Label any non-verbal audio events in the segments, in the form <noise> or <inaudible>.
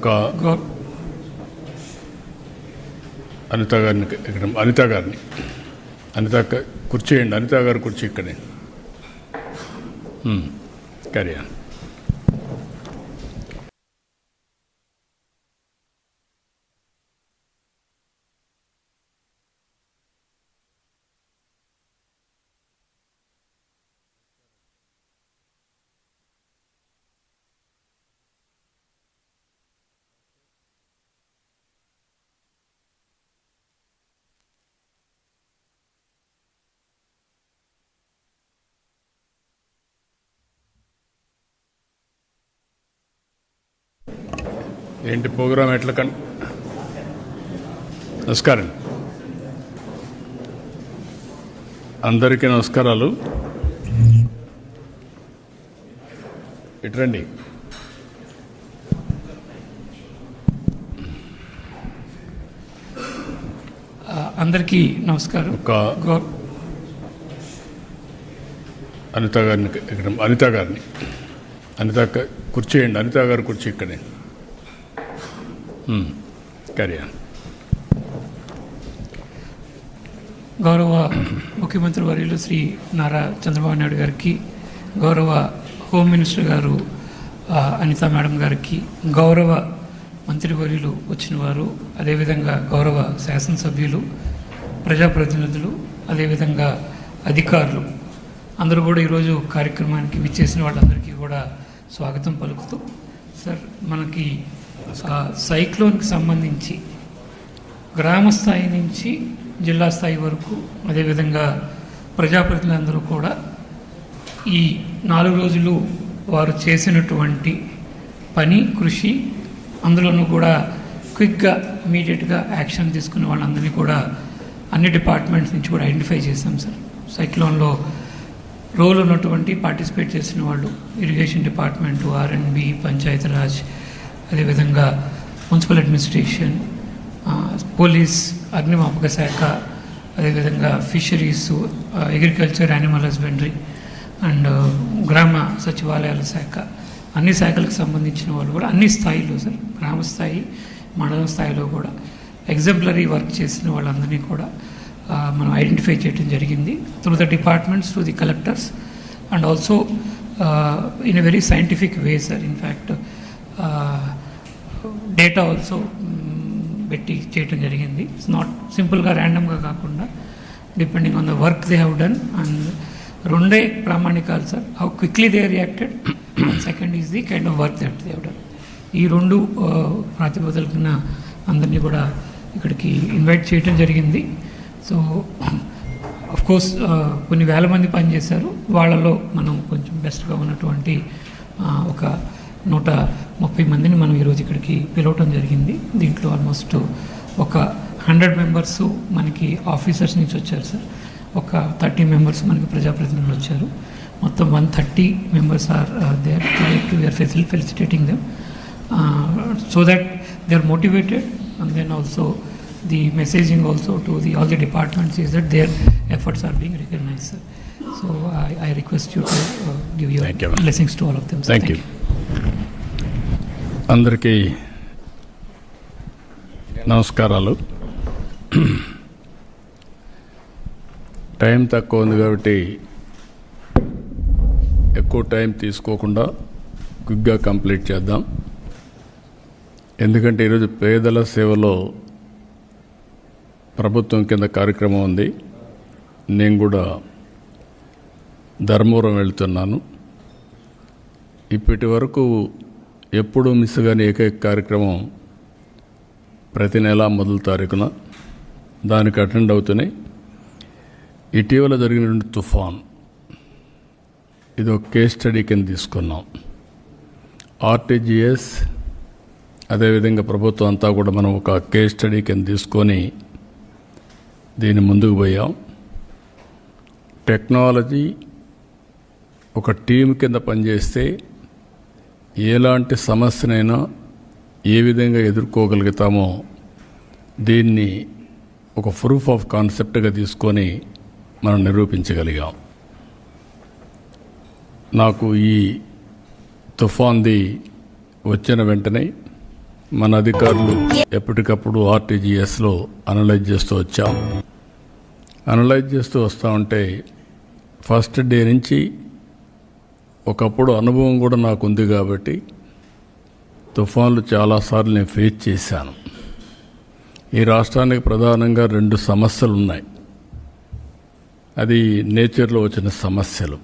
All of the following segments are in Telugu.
ఒక అనిత గారిని ఇక్కడ అనిత గారిని. అనిత కుర్చీ వేయండి అనిత గారు కుర్చీ ఇక్కడే. క్యారీ ఏంటి ప్రోగ్రామ్ ఎట్లా కన్ నమస్కారం. అందరికీ నమస్కారాలు. ఇట్రండి ఆ, అందరికీ నమస్కారం. ఒక అనిత గారిని ఇక్కడ అనిత గారిని. అనిత కుర్చీ వేయండి అనిత గారు కుర్చీ ఇక్కడే. గౌరవ ముఖ్యమంత్రి వర్యులు శ్రీ నారా చంద్రబాబు నాయుడు గారికి గౌరవ హోమ్ మినిస్టర్ గారు అనితా అనిత మేడం గారికి గౌరవ మంత్రివర్యులు వచ్చిన వారు అదేవిధంగా గౌరవ శాసనసభ్యులు ప్రజాప్రతినిధులు అదేవిధంగా అధికారులు. అందరూ కూడా ఈరోజు కార్యక్రమానికి విచ్చేసిన వాళ్ళందరికీ కూడా స్వాగతం పలుకుతూ సార్ మనకి సైక్లోన్కి సంబంధించి గ్రామ స్థాయి నుంచి జిల్లా స్థాయి వరకు అదేవిధంగా ప్రజాప్రతినిధులందరూ కూడా ఈ నాలుగు రోజులు వారు చేసినటువంటి పని కృషి అందులోనూ కూడా క్విక్గా ఇమీడియట్గా యాక్షన్ తీసుకునే వాళ్ళందరినీ కూడా అన్ని డిపార్ట్మెంట్స్ నుంచి కూడా ఐడెంటిఫై చేశాం సార్. సైక్లోన్లో రోల్ ఉన్నటువంటి పార్టిసిపేట్ చేసిన వాళ్ళు ఇరిగేషన్ డిపార్ట్మెంటు ఆర్ఎండ్బి పంచాయతీరాజ్ అదేవిధంగా మున్సిపల్ అడ్మినిస్ట్రేషన్ పోలీస్ అగ్నిమాపక శాఖ అదేవిధంగా fisheries agriculture animal husbandry and గ్రామ సచివాలయాల శాఖ. అన్ని శాఖలకు సంబంధించిన వాళ్ళు కూడా అన్ని స్థాయిలో సార్ గ్రామ స్థాయి మండలం స్థాయిలో కూడా ఎగ్జాంపులరీ వర్క్ చేసిన వాళ్ళందరినీ కూడా మనం ఐడెంటిఫై చేయడం జరిగింది. Through the departments to the collectors and also in a very scientific way sir in fact data also పెట్టి చేయటం జరిగింది. ఇట్స్ నాట్ సింపుల్గా ర్యాండమ్గా కాకుండా depending on the work they have done and రెండే ప్రామాణికాలు sir how quickly they reacted second is the kind of work that they have done ఈ రెండు ప్రాతిపదికన అందరినీ కూడా ఇక్కడికి ఇన్వైట్ చేయటం జరిగింది. సో అఫ్ కోర్స్ కొన్ని వేల మంది పనిచేశారు. వాళ్ళలో మనం కొంచెం బెస్ట్గా ఉన్నటువంటి ఒక నూట ముప్పై మందిని మనం ఈరోజు ఇక్కడికి పిలవటం జరిగింది దీంట్లో ఆల్మోస్ట్ ఒక హండ్రెడ్ మెంబర్స్ మనకి ఆఫీసర్స్ నుంచి వచ్చారు సార్ ఒక థర్టీ మెంబర్స్ మనకి ప్రజాప్రతినిధులు వచ్చారు మొత్తం one thirty members are there to we are ఫెసిల్ felicitating them so that they are motivated and then also the all the departments is that their efforts are being recognized. sir. So I, I request you to uh, give your Thank you. blessings to all of them. sir. Thank you అందరికీ నమస్కారాలు. టైం తక్కువ ఉంది కాబట్టి ఎక్కువ టైం తీసుకోకుండా క్విక్గా కంప్లీట్ చేద్దాం. ఎందుకంటే ఈరోజు పేదల సేవలో ప్రభుత్వం కింద కార్యక్రమం ఉంది. నేను కూడా ధర్మవరం వెళ్తున్నాను. ఇప్పటి వరకు ఎప్పుడూ మిస్ కాని ఏకైక కార్యక్రమం ప్రతి నెల మొదటి తారీఖున దానికి అటెండ్ అవుతున్నాయి. ఇటీవల జరిగినటువంటి తుఫాన్. ఇది ఒక కేస్ స్టడీ కింద తీసుకున్నాం. ఆర్టీజీఎస్ అదేవిధంగా ప్రభుత్వం అంతా కూడా మనం ఒక కేస్ స్టడీ కింద తీసుకొని దీన్ని ముందుకు పోయాం. టెక్నాలజీ ఒక టీం కింద పనిచేస్తే ఎలాంటి సమస్యనైనా ఏ విధంగా ఎదుర్కోగలుగుతామో దీన్ని ఒక ప్రూఫ్ ఆఫ్ కాన్సెప్ట్గా తీసుకొని మనం నిరూపించగలిగాం. నాకు ఈ తుఫాన్ది వచ్చిన వెంటనే మన అధికారులు ఎప్పటికప్పుడు ఆర్టీజీఎస్లో అనలైజ్ చేస్తూ వచ్చాం. అనలైజ్ చేస్తూ వస్తూ ఉంటే ఫస్ట్ డే నుంచి ఒకప్పుడు అనుభవం కూడా నాకు ఉంది కాబట్టి తుఫాన్లు చాలాసార్లు నేను ఫేస్ చేశాను. ఈ రాష్ట్రానికి ప్రధానంగా రెండు సమస్యలు ఉన్నాయి అది నేచర్లో వచ్చిన సమస్యలు.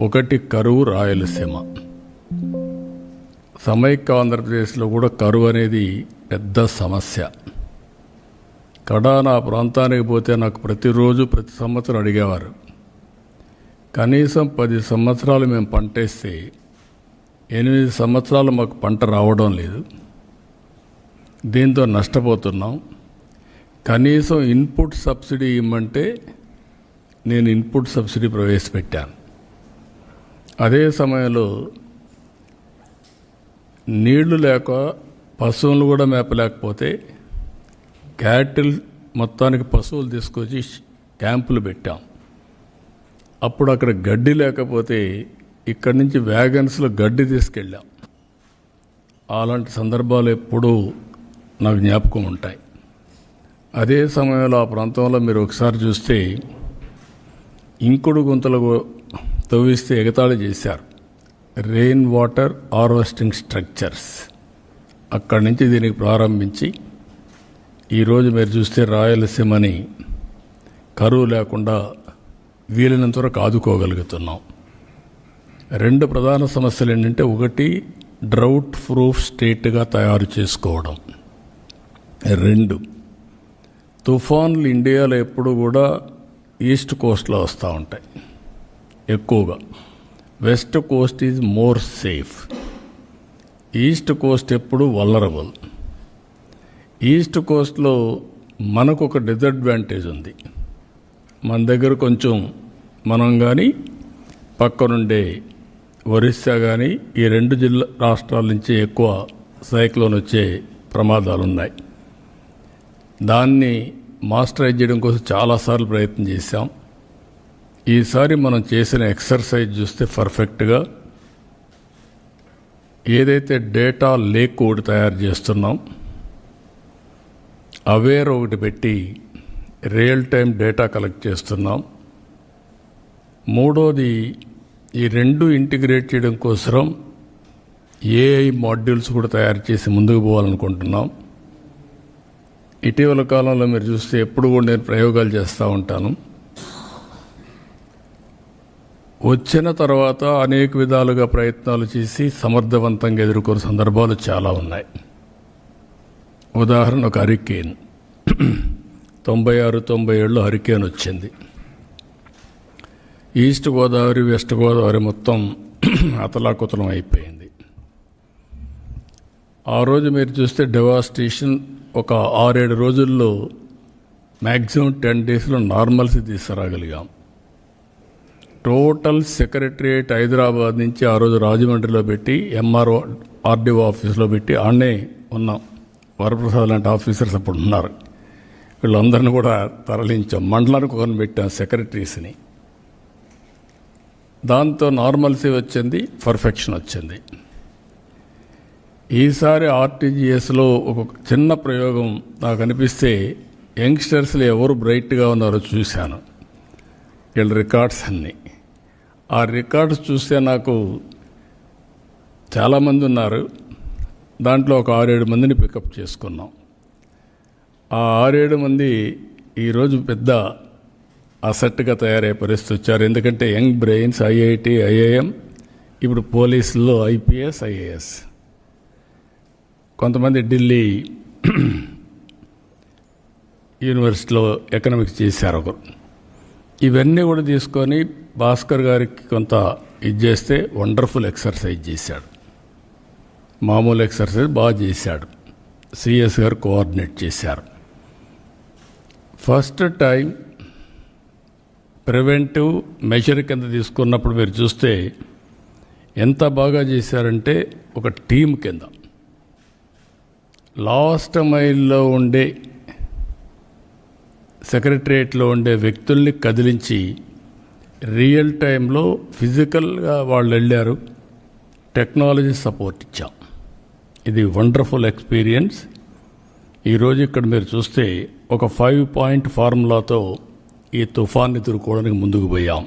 ఒకటి కరువు రాయలసీమ. సమైక్య ఆంధ్రప్రదేశ్లో కూడా కరువు అనేది పెద్ద సమస్య. కడా నా ప్రాంతానికి పోతే నాకు ప్రతిరోజు ప్రతి సంవత్సరం అడిగేవారు కనీసం పది సంవత్సరాలు మేము పంటేస్తే ఎనిమిది సంవత్సరాలు మాకు పంట రావడం లేదు. దీంతో నష్టపోతున్నాం. కనీసం ఇన్పుట్ సబ్సిడీ ఇమ్మంటే నేను ఇన్పుట్ సబ్సిడీ ప్రవేశపెట్టాను. అదే సమయంలో నీళ్ళు లేక పశువులు కూడా మేపలేకపోతే క్యాటిల్ మొత్తానికి పశువులు తీసుకొచ్చి క్యాంపులు పెట్టాం. అప్పుడు అక్కడ గడ్డి లేకపోతే ఇక్కడి నుంచి వ్యాగన్స్లో గడ్డి తీసుకెళ్ళాం. అలాంటి సందర్భాలు ఎప్పుడూ నాకు జ్ఞాపకం ఉంటాయి. అదే సమయంలో ఆ ప్రాంతంలో మీరు ఒకసారి చూస్తే ఇంకుడు గుంతలు తవ్విస్తే ఎగతాళి చేశారు. రెయిన్ వాటర్ హార్వెస్టింగ్ స్ట్రక్చర్స్ అక్కడి నుంచి దీనికి ప్రారంభించి ఈరోజు మీరు చూస్తే రాయలసీమని కరువు లేకుండా వీలైనంత వరకు ఆదుకోగలుగుతున్నాం. రెండు ప్రధాన సమస్యలు ఏంటంటే ఒకటి డ్రౌట్ ప్రూఫ్ స్టేట్గా తయారు చేసుకోవడం. రెండు తుఫాన్లు ఇండియాలో ఎప్పుడు కూడా ఈస్ట్ కోస్ట్లో వస్తూ ఉంటాయి. ఎక్కువగా. West coast is more safe. East coast ఎప్పుడు వల్లరబుల్ ఈస్ట్ కోస్ట్లో మనకు ఒక డిసడ్వాంటేజ్ ఉంది. మన దగ్గర కొంచెం మనం కానీ పక్కనుండే ఒరిస్సా కానీ ఈ రెండు జిల్లా రాష్ట్రాల నుంచి ఎక్కువ సైక్లోన్ వచ్చే ప్రమాదాలు ఉన్నాయి దాన్ని మాస్టరైజ్ చేయడం కోసం చాలాసార్లు ప్రయత్నం చేశాం. ఈసారి మనం చేసిన ఎక్సర్సైజ్ చూస్తే పర్ఫెక్ట్గా ఏదైతే డేటా లేక్ ఒకటి తయారు చేస్తున్నాం అవేర్ ఒకటి పెట్టి రియల్ టైం డేటా కలెక్ట్ చేస్తున్నాం. మూడోది ఈ రెండు ఇంటిగ్రేట్ చేయడం కోసం ఏఐ మాడ్యూల్స్ కూడా తయారు చేసి ముందుకు పోవాలనుకుంటున్నాం. ఇటీవల కాలంలో మీరు చూస్తే ఎప్పుడు కూడా నేను ప్రయోగాలు చేస్తూ ఉంటాను. వచ్చిన తర్వాత అనేక విధాలుగా ప్రయత్నాలు చేసి సమర్థవంతంగా ఎదుర్కొన్న సందర్భాలు చాలా ఉన్నాయి. ఉదాహరణ ఒక హరికేన్. తొంభై ఆరు తొంభై ఏళ్ళు హరికేన్ వచ్చింది. ఈస్ట్ గోదావరి వెస్ట్ గోదావరి మొత్తం <clears throat> అతలాకుతలం అయిపోయింది. ఆ రోజు మీరు చూస్తే డెవాస్టేషన్ ఒక ఆరేడు రోజుల్లో మ్యాక్సిమం టెన్ డేస్లో నార్మల్సీ తీసుకురాగలిగాం. టోటల్ సెక్రటరియేట్ హైదరాబాద్ నుంచి ఆ రోజు రాజమండ్రిలో పెట్టి ఎంఆర్ఓ ఆర్డీఓ ఆఫీస్లో పెట్టి ఆడనే ఉన్నాం వరప్రసాద్ లాంటి ఆఫీసర్స్ అప్పుడు ఉన్నారు. వీళ్ళందరిని కూడా తరలించాం మండలానికి ఒకరిని పెట్టాం సెక్రటరీస్ని. దాంతో నార్మల్సీ వచ్చింది పర్ఫెక్షన్ వచ్చింది. ఈసారి ఆర్టీజీఎస్లో ఒక చిన్న ప్రయోగం నాకు అనిపిస్తే యంగ్స్టర్స్లో ఎవరు బ్రైట్గా ఉన్నారో చూశాను. వీళ్ళ రికార్డ్స్ అన్నీ. ఆ రికార్డ్స్ చూస్తే నాకు చాలామంది ఉన్నారు. దాంట్లో ఒక ఆరేడు మందిని పికప్ చేసుకున్నాం. ఆ ఆరేడు మంది ఈరోజు పెద్ద అసెట్గా తయారయ్యే పరిస్థితి వచ్చారు. ఎందుకంటే యంగ్ బ్రెయిన్స్ ఐఐటి ఐఐఎం ఇప్పుడు పోలీసుల్లో ఐపీఎస్ ఐఏఎస్. కొంతమంది ఢిల్లీ యూనివర్సిటీలో ఎకనామిక్స్ చేశారు ఒకరు. ఇవన్నీ కూడా తీసుకొని భాస్కర్ గారికి కొంత ఇది చేస్తే వండర్ఫుల్ ఎక్సర్సైజ్ చేశాడు. మామూలు ఎక్సర్సైజ్ బాగా చేశాడు. సిఎస్ గారు కోఆర్డినేట్ చేశారు. ఫస్ట్ టైం ప్రివెంటివ్ మెజర్ కింద తీసుకున్నప్పుడు మీరు చూస్తే ఎంత బాగా చేశారంటే ఒక టీం కింద. లాస్ట్ మైల్లో ఉండే సెక్రటరియట్లో ఉండే వ్యక్తుల్ని కదిలించి రియల్ టైంలో ఫిజికల్గా వాళ్ళు వెళ్ళారు. టెక్నాలజీ సపోర్ట్ ఇచ్చాం. ఇది వండర్ఫుల్ ఎక్స్పీరియన్స్. ఈరోజు ఇక్కడ మీరు చూస్తే ఒక ఫైవ్ పాయింట్ ఫార్ములాతో ఈ తుఫాన్ ఎదుర్కోవడానికి ముందుకు పోయాం.